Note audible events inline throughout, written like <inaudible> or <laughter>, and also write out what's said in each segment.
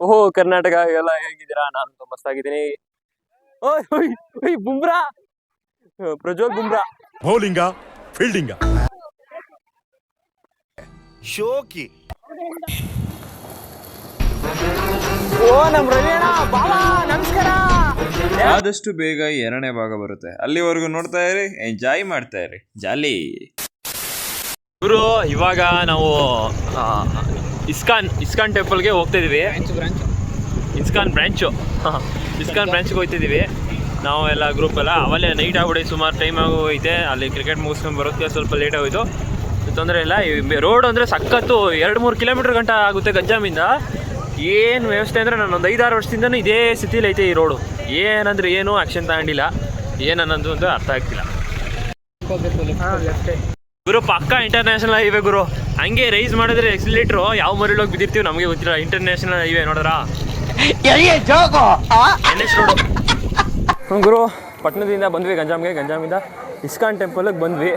ಓಹೋ ಕರ್ನಾಟಕ ಎಲ್ಲ ಹೇಗಿದ್ದೀರಾ? ನಾನು ತುಂಬ ಮಸ್ತಾಗಿದ್ದೀನಿ ಓಯ್ ಓಯ್ ಓಯ್ ಬುಮ್ರಾ! ಪ್ರಜ್ವಲ್ ಬುಮ್ರಾ. ಬೌಲಿಂಗ ಫೀಲ್ಡಿಂಗ. ಶೋಕಿ. ಓ ನಮ್ ರವಿಯಣ್ಣ ಬಾಬಾ ನಮಸ್ಕಾರ. ಆದಷ್ಟು ಬೇಗ ಎರಡನೇ ಭಾಗ ಬರುತ್ತೆ. ಅಲ್ಲಿವರೆಗೂ ನೋಡ್ತಾ ಇರಿ ಎಂಜಾಯ್ ಮಾಡ್ತಾ ಇರಿ. ಜಾಲಿ. ಗುರು ಇವಾಗ ನಾವು ಇಸ್ಕಾನ್ ಇಸ್ಕಾನ್ ಟೆಂಪಲ್ಗೆ ಹೋಗ್ತಾ ಇದೀವಿ ಇಸ್ಕಾನ್ ಬ್ರಾಂಚು. ಇಸ್ಕಾನ್ ಬ್ರಾಂಚ್ಗೆ ಹೋಗ್ತಿದ್ದೀವಿ ನಾವು ಎಲ್ಲ ಗ್ರೂಪ್ ಎಲ್ಲ ಅವಲ್ಲೇ ನೈಟ್ ಆಗ್ಬಿಡಿ ಸುಮಾರು ಟೈಮ್ ಆಗೋಯ್ತೆ ಅಲ್ಲಿ ಕ್ರಿಕೆಟ್ ಮುಗಿಸ್ಕೊಂಡು ಬರೋಕ್ಕೆ ಸ್ವಲ್ಪ ಲೇಟ್ ಆಗೋಯ್ತು. ತೊಂದರೆ ಇಲ್ಲ. ರೋಡ್ ಅಂದರೆ ಸಖತ್ತು ಎರಡು ಮೂರು ಕಿಲೋಮೀಟ್ರ್ ಗಂಟ ಆಗುತ್ತೆ ಗಂಜಾಮಿಂದ ಏನು ವ್ಯವಸ್ಥೆ ಅಂದರೆ ನಾನು ಒಂದು ಐದಾರು ವರ್ಷದಿಂದನೂ ಇದೇ ಸ್ಥಿತಿಲಿ ಐತೆ ಈ ರೋಡು ಏನಂದ್ರೆ ಏನು ಆ್ಯಕ್ಷನ್ ತಗೊಂಡಿಲ್ಲ. ಏನನ್ನೋದು ಅಂತ ಅರ್ಥ ಆಗ್ತಿಲ್ಲ. ಗುರು ಪಕ್ಕ ಇಂಟರ್ನ್ಯಾಷನಲ್ ಹೈವೇ ಗುರು. ಹಂಗೆ ರೈಸ್ ಮಾಡಿದ್ರೆ ಎಕ್ಸಿಲೇಟ್ರು ಯಾವ ಮರಳೋಗಿ ಬಿದ್ದಿರ್ತೀವಿ ನಮಗೆ ಗೊತ್ತಿಲ್ಲ. ಇಂಟರ್ನ್ಯಾಷನಲ್ ಹೈವೇ ನೋಡಿದ್ರಾ ಎನ್ ಎಸ್ ರೋಡು ಹ್ಞೂ ಗುರು ಪಟ್ಟಣದಿಂದ ಬಂದ್ವಿ ಗಂಜಾಮ್ಗೆ ಗಂಜಾಮಿಂದ ಇಸ್ಕಾನ್ ಟೆಂಪಲ್ಗೆ ಬಂದ್ವಿ.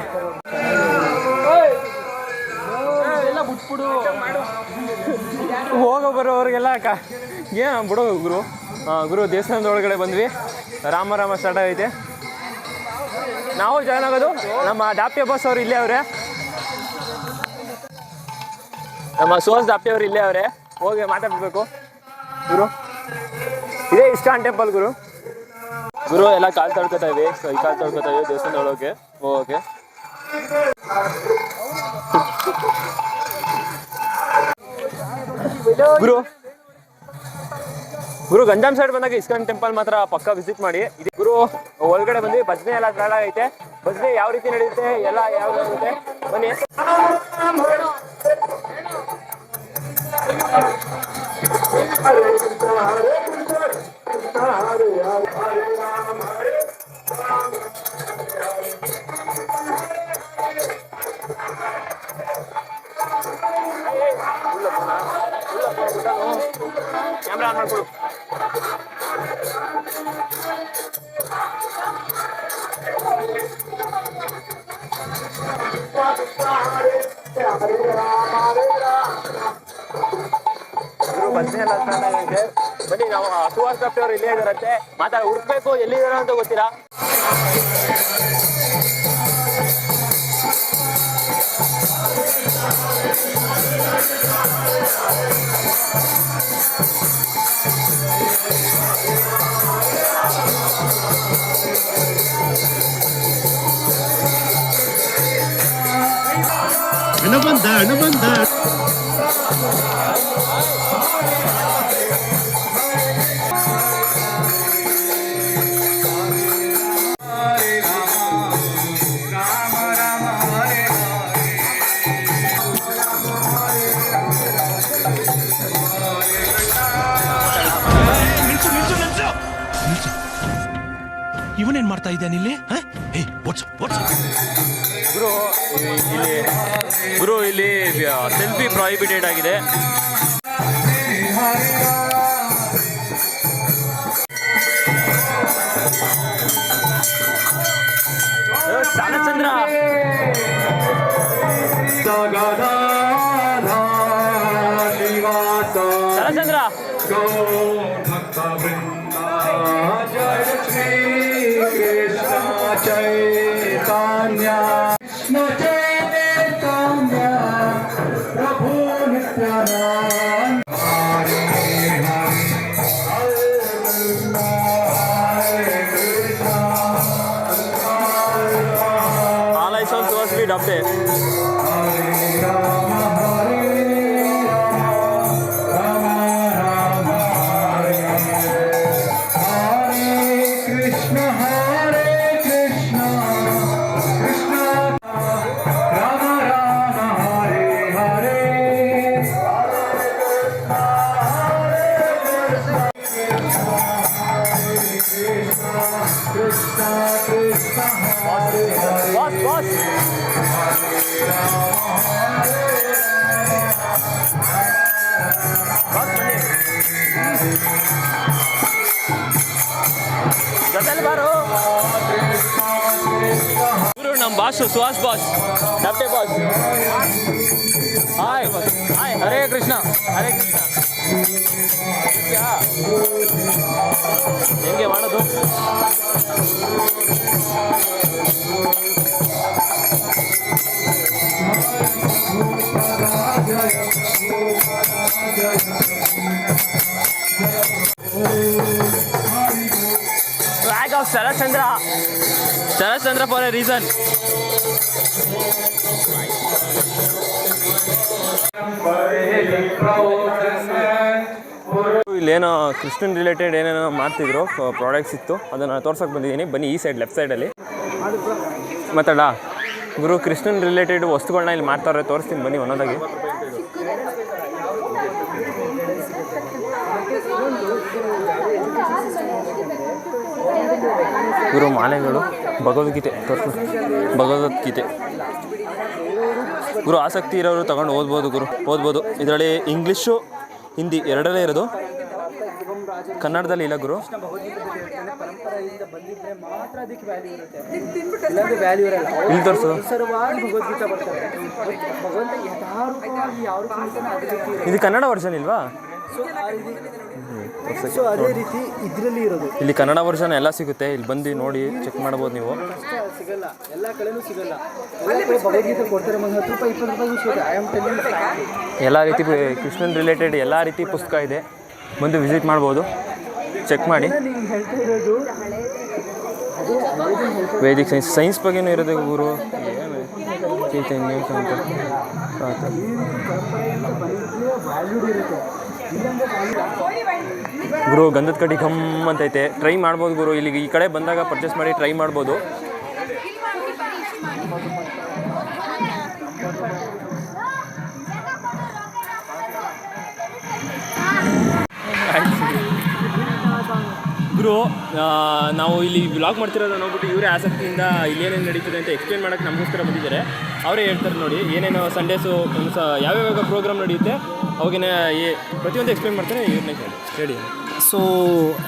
ಹೋಗೋ ಬರೋವ್ರಿಗೆಲ್ಲ ಕ ಏನು ಬಿಡೋ ಗುರು? ಗುರು ದೇವಸ್ಥಾನದ ಒಳಗಡೆ ಬಂದ್ವಿ. ರಾಮ ರಾಮ ಸ್ಟಾರ್ಟ್ ಆಗೈತೆ ನಾವು ಜಾಯ್ನ್ ಆಗೋದು. ನಮ್ಮ ಡಾಪ್ಯ ಬಸ್ ಅವ್ರು ಇಲ್ಲೇ ಅವ್ರೆ. ನಮ್ಮ ಸೋಸ್ ಡಾಪ್ಯ ಅವ್ರು ಇಲ್ಲೇ ಅವ್ರೆ. ಹೋಗಿ ಮಾತಾಡ್ಬೇಕು. ಗುರು. ಇದೇ ಇಸ್ಕಾನ್ ಟೆಂಪಲ್ ಗುರು. ಗುರು ಎಲ್ಲ ಕಾಲ್ ತಡ್ಕೊತಾ ಸೊ ಈ ಕಾಲ್ ತಡ್ಕೊತಾ ಇವಿ ದೇವಸ್ಥಾನ ಒಳಗೆ. ಹೋಗೋಕೆ. ಗುರು. ಗುರು ಗಂಜಾಮ್ ಸೈಡ್ ಬಂದಾಗ ಇಸ್ಕಾನ್ ಟೆಂಪಲ್ ಮಾತ್ರ ಪಕ್ಕ ವಿಸಿಟ್ ಮಾಡಿ. ಇದು ಗುರು ಒಳಗಡೆ ಬಂದು ಭಜನೆ ಎಲ್ಲ ಕಾಲ ಆಗೈತೆ. ಭಜನೆ ಯಾವ ರೀತಿ ನಡೆಯುತ್ತೆ, ಎಲ್ಲ ಯಾವ ಇರುತ್ತೆ ಬನ್ನಿ. ಗುರು ಭಜನೆ ಎಲ್ಲ ಬನ್ನಿ, ನಾವು ಸುಹಾಸ್ ಡಾಕ್ಟರ್ ಅವರು ಇಲ್ಲೇ ಇದಾರಂತೆ ಮಾತಾಡ, ಹುಡುಕ್ಬೇಕು ಎಲ್ಲಿದಾರ ಅಂತ ಗೊತ್ತಿಲ್ಲ. ಹಣ ಬಂದ ಹಣ ಬಂದ ಮಾಡ್ತಾ ಇದ್ದಾನೆ ಇಲ್ಲಿ ಗುರು ಇಲ್ಲಿ ಗುರು ಇಲ್ಲಿ ಸೆಲ್ಫಿ ಪ್ರಾಹಿಬಿಟೆಡ್ ಆಗಿದೆ. ಬಾಸ್ ಬಾಸ್ ಬಾಸ್ ಬನ್ನಿ ಜೊತೆಲಿ ಬಾರು ಇವರು ನಮ್ಮ boss Suhas boss doctor boss hi hi Hare Krishna Hare Krishna Sharatchandra. Sharatchandra for a reason ಇಲ್ಲೇನೋ ಕೃಷ್ಣನ್ ರಿಲೇಟೆಡ್ ಏನೇನೋ ಮಾಡ್ತಿದ್ರು ಪ್ರಾಡಕ್ಟ್ಸ್ ಇತ್ತು. ಅದನ್ನು ತೋರ್ಸೋಕೆ ಬಂದಿದ್ದೀನಿ. ಬನ್ನಿ ಈ ಸೈಡ್ ಲೆಫ್ಟ್ ಸೈಡಲ್ಲಿ ಮಾತಾಡ ಗುರು ಕೃಷ್ಣನ್ ರಿಲೇಟೆಡ್ ವಸ್ತುಗಳನ್ನ ಇಲ್ಲಿ ಮಾಡ್ತಾರೆ ತೋರಿಸ್ತೀನಿ. ಬನ್ನಿ ಒಂದೊಂದಾಗಿ. ಗುರು ಮಾಲೆಗಳು, ಭಗವದ್ಗೀತೆ ಭಗವದ್ಗೀತೆ. ಗುರು ಆಸಕ್ತಿ ಇರೋರು ತಗೊಂಡು ಓದ್ಬೋದು ಗುರು. ಓದ್ಬೋದು. ಇದರಲ್ಲಿ ಇಂಗ್ಲೀಷು, ಹಿಂದಿ ಎರಡರೇ ಇರೋದು. ಕನ್ನಡದಲ್ಲಿ ಇಲ್ಲ ಗುರು. ಇಲ್ಲಿ ತೋರಿಸು. ಇದು ಕನ್ನಡ ವರ್ಷನ್ ಇಲ್ವಾ? ಸೊ ಅದೇ ರೀತಿ ಇದರಲ್ಲಿ ಇರೋದು. ಇಲ್ಲಿ ಕನ್ನಡ ವರ್ಷನ್ ಎಲ್ಲ ಸಿಗುತ್ತೆ. ಇಲ್ಲಿ ಬಂದು ನೋಡಿ ಚೆಕ್ ಮಾಡ್ಬೋದು ನೀವು. ಸಿಗಲ್ಲ. ಎಲ್ಲ ಕಡೆನೂ ಸಿಗಲ್ಲ. ಎಲ್ಲ ಕಡೆ ಭಗವದ್ಗೀತೆ ಕೊಡ್ತಾರೆ ಒಂದು ಹತ್ತು ರೂಪಾಯಿ ಇಪ್ಪತ್ತು ರೂಪಾಯಿ ಸಿಗುತ್ತೆ. ಐ ಆಮ್ ಟೆಲ್ಲಿಂಗ್ ಎಲ್ಲ ರೀತಿ ಕೃಷ್ಣನ್ ರಿಲೇಟೆಡ್ ಎಲ್ಲ ರೀತಿ ಪುಸ್ತಕ ಇದೆ. ಬಂದು ವಿಸಿಟ್ ಮಾಡ್ಬೋದು. ಚೆಕ್ ಮಾಡಿ. ವೇದಿಕ್ ಸೈನ್ಸ್ ಸೈನ್ಸ್ ಬಗ್ಗೆನೂ ಇರೋದು ಗುರು. ಅಂತ ಗುರು ಗಂಧದ ಕಡ್ಡಿ ಘಮ್ ಅಂತೈತೆ. ಟ್ರೈ ಮಾಡ್ಬೋದು ಗುರು. ಇಲ್ಲಿಗೆ ಈ ಕಡೆ ಬಂದಾಗ ಪರ್ಚೇಸ್ ಮಾಡಿ ಟ್ರೈ ಮಾಡ್ಬೋದು. ಆ, ನಾವು ಇಲ್ಲಿ ಬ್ಲಾಗ್ ಮಾಡ್ತಿರೋದು ನೋಡ್ಬಿಟ್ಟು ಇವರೇ ಆಸಕ್ತಿಯಿಂದ ಇಲ್ಲೇನೇನು ನಡೀತಿದೆ ಅಂತ ಎಕ್ಸ್ಪ್ಲೇನ್ ಮಾಡೋಕ್ಕೆ ನಮಗೋಸ್ಕರ ಬಂದಿದ್ದಾರೆ. ಅವರೇ ಹೇಳ್ತಾರೆ ನೋಡಿ ಏನೇನು ಸಂಡೇಸು ಸ ಯಾವ್ಯಾವ ಪ್ರೋಗ್ರಾಮ್ ನಡೆಯುತ್ತೆ ಅವಾಗಿನ ಏ- ಪ್ರತಿಯೊಂದು ಎಕ್ಸ್ಪ್ಲೇನ್ ಮಾಡ್ತಾರೆ ಇವ್ರನ್ನೇ ಕೇಳಿ. ಹೇಳಿ. ಸೊ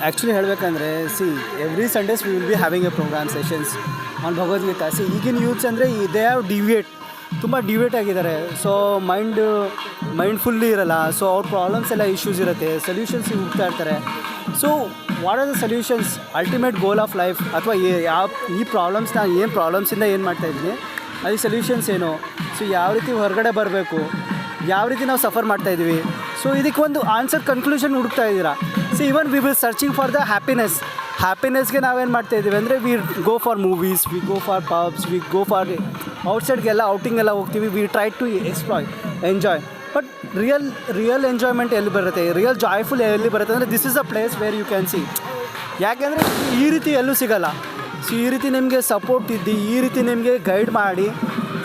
ಆ್ಯಕ್ಚುಲಿ ಹೇಳಬೇಕಂದ್ರೆ see every Sundays we will be having a program sessions on Bhagavad Gita see ಈಗಿನ ಯೂತ್ಸ್ ಅಂದರೆ ದೇ ಹ್ಯಾವ್ ಡಿವಿಯೇಟ್ ತುಂಬ ಡಿವೇಟ್ ಆಗಿದ್ದಾರೆ. ಸೊ ಮೈಂಡ್ ಮೈಂಡ್ ಇರಲ್ಲ. ಸೊ ಅವ್ರ ಪ್ರಾಬ್ಲಮ್ಸ್ ಎಲ್ಲ ಇಶ್ಯೂಸ್ ಇರುತ್ತೆ ಸೊಲ್ಯೂಷನ್ಸ್ ಹುಡ್ತಾ ಇರ್ತಾರೆ. So what are the solutions ultimate goal of life ಅಥವಾ ಯಾವ ಈ ಪ್ರಾಬ್ಲಮ್ಸ್ನ ಏನು ಪ್ರಾಬ್ಲಮ್ಸಿಂದ ಏನು ಮಾಡ್ತಾ ಇದ್ದೀನಿ ಅದಕ್ಕೆ ಸೊಲ್ಯೂಷನ್ಸ್ ಏನು? ಸೊ ಯಾವ ರೀತಿ ಹೊರಗಡೆ ಬರಬೇಕು? ಯಾವ ರೀತಿ ನಾವು ಸಫರ್ ಮಾಡ್ತಾ ಇದ್ದೀವಿ ಸೊ ಇದಕ್ಕೆ ಒಂದು ಆನ್ಸರ್ ಕನ್ಕ್ಲೂಷನ್ ಹುಡುಕ್ತಾ ಇದ್ದೀರಾ? So even we will searching for the happiness ಹ್ಯಾಪಿನೆಸ್ಗೆ ನಾವೇನು ಮಾಡ್ತಾ ಇದ್ದೀವಿ ಅಂದರೆ we go for movies we go for pubs we go for ಔಟ್ಸೈಡ್ಗೆಲ್ಲ outing ಎಲ್ಲ ಹೋಗ್ತೀವಿ we try to exploit enjoy but real real enjoyment ಎಲ್ಲಿ ಬರುತ್ತೆ? ರಿಯಲ್ ಜಾಯ್ಫುಲ್ ಎಲ್ಲಿ ಬರುತ್ತೆ ಅಂದರೆ this is a place where you can see ಯಾಕೆಂದರೆ ಈ ರೀತಿ ಎಲ್ಲೂ ಸಿಗಲ್ಲ. ಸೊ ಈ ರೀತಿ ನಿಮಗೆ ಸಪೋರ್ಟ್ ಇದ್ದು, ಈ ರೀತಿ ನಿಮಗೆ ಗೈಡ್ ಮಾಡಿ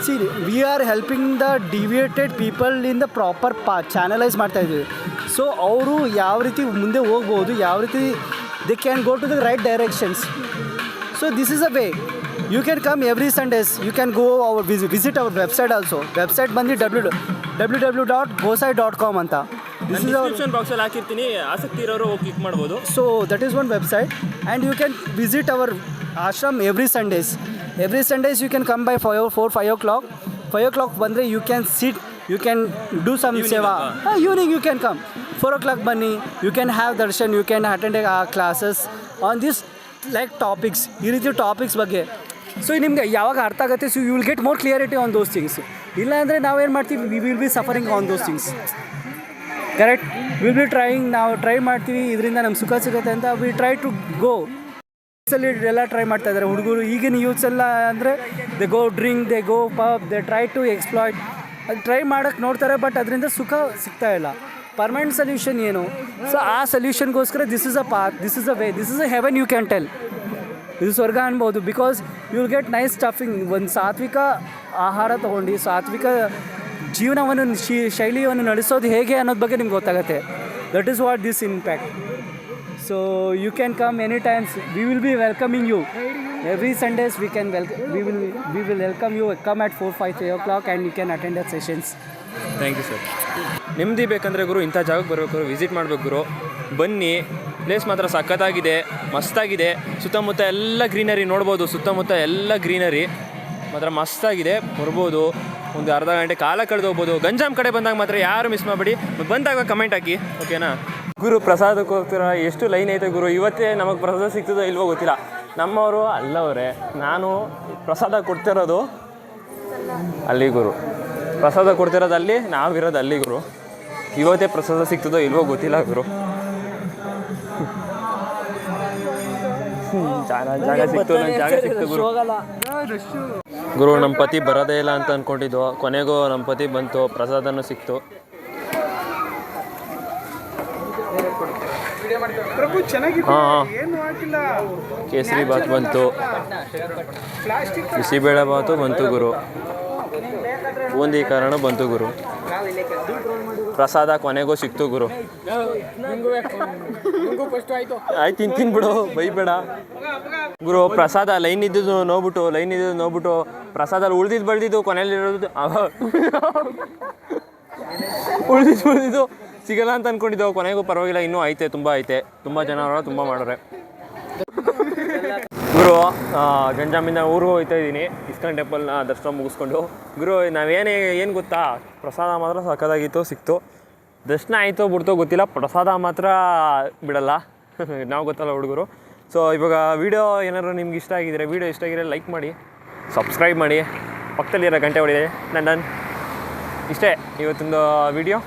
see we are helping the deviated people in the proper ಪಾ ಚಾನಲೈಸ್ ಮಾಡ್ತಾ ಇದ್ದೀವಿ. ಸೊ ಅವರು ಯಾವ ರೀತಿ ಮುಂದೆ ಹೋಗ್ಬೋದು, ಯಾವ ರೀತಿ they can go to the right directions so this is a way you can come every Sundays you can go our ವಿಸ್ visit our website also website ಬಂದು ಡಬ್ಲ್ಯೂ ಡಬ್ಲ್ಯೂ ಡಬ್ಲ್ಯೂ ಡಾಟ್ ಗೋಸೈ dot com ಅಂತ. Description ಬಾಕ್ಸಲ್ಲಿ ಹಾಕಿರ್ತೀನಿ. ಆಸಕ್ತಿ ಇರೋರು ಮಾಡ್ಬೋದು. So that is one website and you can visit our ashram every Sundays every Sundays you can come by five four five o'clock five o'clock ಬಂದರೆ you can sit you can do some seva evening you can come four o'clock ಬನ್ನಿ. You can have darshan you can attend a classes on this like topics ಈ ರೀತಿ topics ಬಗ್ಗೆ. So ನಿಮಗೆ ಯಾವಾಗ ಅರ್ಥ ಆಗುತ್ತೆ? So you will get more clarity on those things ಇಲ್ಲ ಅಂದರೆ ನಾವೇನು ಮಾಡ್ತೀವಿ? We will be suffering on those things correct will be trying ನಾವು ಟ್ರೈ ಮಾಡ್ತೀವಿ. ಇದರಿಂದ ನಮ್ಗೆ ಸುಖ ಸಿಗುತ್ತೆ ಅಂತ ವಿ ಟ್ರೈ ಟು ಗೋ ಅಲ್ಲಿ ಎಲ್ಲ ಟ್ರೈ ಮಾಡ್ತಾ ಇದ್ದಾರೆ. ಹುಡುಗರು ಈಗಿನ ಯೂತ್ಸ್ ಎಲ್ಲ ಅಂದರೆ they go drink they go pub they try to exploit ಅದು ಟ್ರೈ ಮಾಡೋಕ್ಕೆ ನೋಡ್ತಾರೆ ಬಟ್ ಅದರಿಂದ ಸುಖ ಸಿಗ್ತಾ ಇಲ್ಲ. ಪರ್ಮನೆಂಟ್ ಸೊಲ್ಯೂಷನ್ ಏನು? ಸೊ ಆ ಸೊಲ್ಯೂಷನ್ಗೋಸ್ಕರ this is a path this is a way this is a heaven you can tell ಇದು ಸ್ವರ್ಗ ಅನ್ಬೋದು. Because you will get nice stuffing ಒಂದು ಸಾತ್ವಿಕ ಆಹಾರ ತೊಗೊಂಡು ಸಾತ್ವಿಕ ಜೀವನವನ್ನು, ಶಿ, ಶೈಲಿಯನ್ನು ನಡೆಸೋದು ಹೇಗೆ ಅನ್ನೋದು ಬಗ್ಗೆ ನಿಮ್ಗೆ ಗೊತ್ತಾಗುತ್ತೆ. That is what this impact so you can come any times we will be welcoming you every Sundays we can well we will we will welcome you come at four five three o'clock and you can attend at sessions thank you sir ನೆಮ್ಮದಿ ಬೇಕಂದರೆ ಗುರು, ಇಂಥ ಜಾಗಕ್ಕೆ ಬರಬೇಕು visit ಮಾಡಬೇಕು, ಗುರು. ಬನ್ನಿ place ಮಾತ್ರ ಸಖತ್ತಾಗಿದೆ, ಮಸ್ತಾಗಿದೆ. ಸುತ್ತಮುತ್ತ ಎಲ್ಲ ಗ್ರೀನರಿ ನೋಡ್ಬೋದು, ಸುತ್ತಮುತ್ತ ಎಲ್ಲ ಗ್ರೀನರಿ ಮಾತ್ರ ಮಸ್ತಾಗಿದೆ, ಬರ್ಬೋದು. ಒಂದು ಅರ್ಧ ಗಂಟೆ ಕಾಲ ಕಳೆದು ಹೋಗ್ಬೋದು. ಗಂಜಾಮ್ ಕಡೆ ಬಂದಾಗ ಮಾತ್ರ ಯಾರು ಮಿಸ್ ಮಾಡಬೇಡಿ. ಬಂದಾಗ ಕಮೆಂಟ್ ಹಾಕಿ ಓಕೆನಾ ಗುರು ಪ್ರಸಾದಕ್ಕೆ ಹೋಗ್ತೀರ? ಎಷ್ಟು ಲೈನ್ ಐತೆ ಗುರು? ಇವತ್ತೇ ನಮಗೆ ಪ್ರಸಾದ ಸಿಗ್ತದೋ ಇಲ್ವೋ ಗೊತ್ತಿಲ್ಲ. ನಮ್ಮವರು ಅಲ್ಲವರೇ. ನಾನು ಪ್ರಸಾದ ಕೊಡ್ತಿರೋದು ಅಲ್ಲಿ ಗುರು. ಪ್ರಸಾದ ಕೊಡ್ತಿರೋದು ಅಲ್ಲಿ, ನಾವಿರೋದು ಅಲ್ಲಿ ಗುರು. ಇವತ್ತೇ ಪ್ರಸಾದ ಸಿಗ್ತದೋ ಇಲ್ವೋ ಗೊತ್ತಿಲ್ಲ ಗುರು. ಜಾಗ ಜಾಗ ಸಿಕ್ತು ನಂಗ್ ಜಾಗ ಸಿಕ್ತು ಗುರು. ಗುರು ನಮ್ಮ ಪತಿ ಬರೋದೇ ಇಲ್ಲ ಅಂತ ಅನ್ಕೊಂಡಿದ್ವು. ಕೊನೆಗೂ ನಮ್ಮ ಪತಿ ಬಂತು ಪ್ರಸಾದನೂ ಸಿಕ್ತು. ಹಾಂ ಕೇಸರಿ ಬಾತ್. ಬಂತು ಬಿಸಿಬೇಳೆ ಬಾತು ಬಂತು ಗುರು. ಬೂಂದಿ ಕಾರಣ ಬಂತು ಗುರು. ಪ್ರಸಾದ ಕೊನೆಗೂ ಸಿಕ್ತು ಗುರು. ಆಯ್ತು, ತಿನ್ ಬಿಡು, ಬೈಬೇಡ. ಗುರು, ಪ್ರಸಾದ ಲೈನ್ ಇದ್ದಿದ್ದು ನೋಡ್ಬಿಟ್ಟು, ಲೈನ್ ಇದ್ದಿದ್ದು ನೋಡ್ಬಿಟ್ಟು ಪ್ರಸಾದ ಉಳ್ದಿದ್ದು ಬೆಳೆದಿದ್ದು ಕೊನೆಯಲ್ಲಿ ಇರೋದು ಉಳ್ದಿದ್ದು ಉಳ್ದಿದ್ದು ಸಿಗಲ್ಲ ಅಂತ ಅನ್ಕೊಂಡಿದ್ದು, ಕೊನೆಗೂ ಪರವಾಗಿಲ್ಲ, ಇನ್ನೂ ಐತೆ, ತುಂಬ ಐತೆ. ತುಂಬ ಜನ ಅವರ ತುಂಬ ಮಾಡೋರೆ. ಗುರು ಜಂಜಾಮಿಂದ ಊರು ಹೋಗ್ತಾ ಇದ್ದೀನಿ. ಇಸ್ಕಾನ್ ಟೆಂಪಲ್ನ ದರ್ಶನ ಮುಗಿಸ್ಕೊಂಡು. ಗುರು, ನಾವೇನೇ, ಏನು ಗೊತ್ತಾ? ಪ್ರಸಾದ ಮಾತ್ರ ಸಕ್ಕದಾಗಿತ್ತು ಸಿಕ್ತು. ದರ್ಶನ ಆಯಿತು, ಬಿಡ್ತೋ, ಗೊತ್ತಿಲ್ಲ. ಪ್ರಸಾದ ಮಾತ್ರ ಬಿಡಲ್ಲ. <laughs> ನಾವು ಗೊತ್ತಲ್ಲ ಹುಡುಗರು. ಸೊ ಇವಾಗ ವಿಡಿಯೋ ಏನಾದರೂ ನಿಮ್ಗೆ ಇಷ್ಟ ಆಗಿದ್ರೆ ವೀಡಿಯೋ ಇಷ್ಟ ಆಗಿದ್ರೆ ಲೈಕ್ ಮಾಡಿ ಸಬ್ಸ್ಕ್ರೈಬ್ ಮಾಡಿ. ಪಕ್ಕದಲ್ಲಿರೋ ಗಂಟೆ ಹೊಡಿದೆ ನನ್ನ ಇಷ್ಟೇ, ಇವತ್ತೊಂದು ವಿಡಿಯೋ